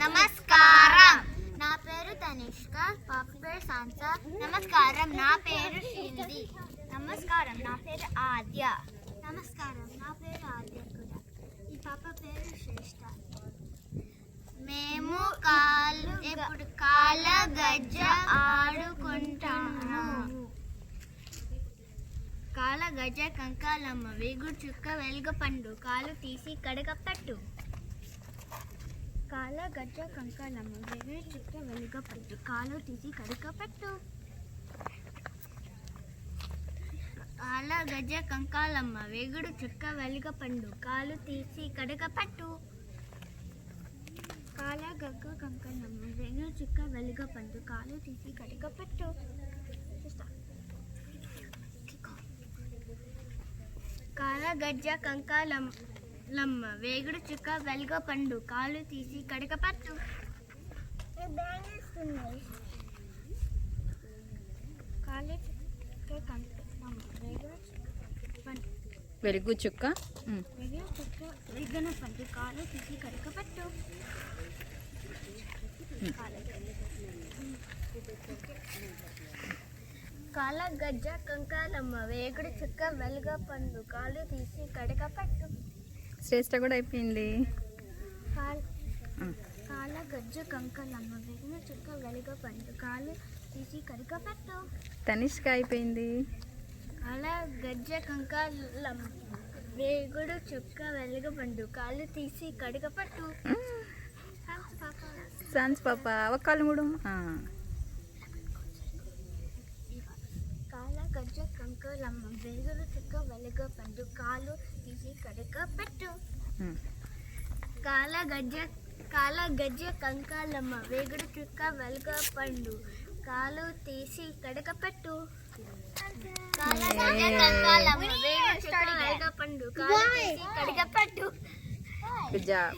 నమస్కారం. నా పేరు తనిష్క పాప పేరు సాంస నమస్కారం నా పేరు శ్రీనిధి నమస్కారం నా పేరు ఆద్య. నమస్కారం నా పేరు ఆద్య కూడా. ఈ పాప పేరు శ్రేష్ట. మేము కాలు ఇప్పుడు కాల గజ్జ ఆడుకుంటాము. కాల గజ కంకాలమ్మ వేగుడు చుక్క వెలుగ పండు కాలు తీసి కడగపెట్టు కాల గజ్జ కంకాలమ్మ వేగుడు చుట్ట వెలుగ కాలు తీసి కడగపెట్టు కాల గజ కంకాలమ్మ వేగుడు చుక్క వెలుగ పండు కాలు తీసి కడగపెట్టు కాల గగ్గ కంకాలమ్మ వేగుడు చుక్క వెలుగ పండు కాలు తీసి కడగపెట్టు చూస్తా. కాల గజ్జ కంకాలమ్మ వేగుడు చుక్క వెలుగ పండు కాలు తీసి కడక పట్టు. కాలు చుక్క కంకాలమ్మ వేగుడు పండు. వెలుగు చుక్క వెలుగన పండు కాలు తీసి కడక పట్టు. కాల గజ్జ కంకాలమ్మ వేగుడు చుక్క వెలుగ పండు కాలు తీసి కడక పట్టు. శ్రేష్ట కూడా అయిపోయింది. కాల్ గజ్జ కంకలమ్మ వేగిన చుక్క వెలుగ పండు. కాలు తీసి కరిక పెట్టు. తనిష్క అయిపోయింది. కాల గజ్జ కంకాలమ్మ వేగుడు చుక్క వెలుగ పండు. కాలు తీసి కడిగ పట్టు. సాన్స్ పాప. ఒక కాలు మూడు ఆ. కాల కంకాలమ్మ వేగుడు చుక్క వెలుగ పండు కాలు తీసి కడిగ పెట్టు. కాల గజ్జ కాల గజ్జ కంకాలమ్మ వేగుడు చుక్క వెలుగ పండు కాలు తీసి కడకపెట్టు కాల గజ్జ కంకాలమ్మ వేగుడు చుక్క వెలుగ పండు కాలు తీసి కడకపెట్టు గుడ్ జాబ్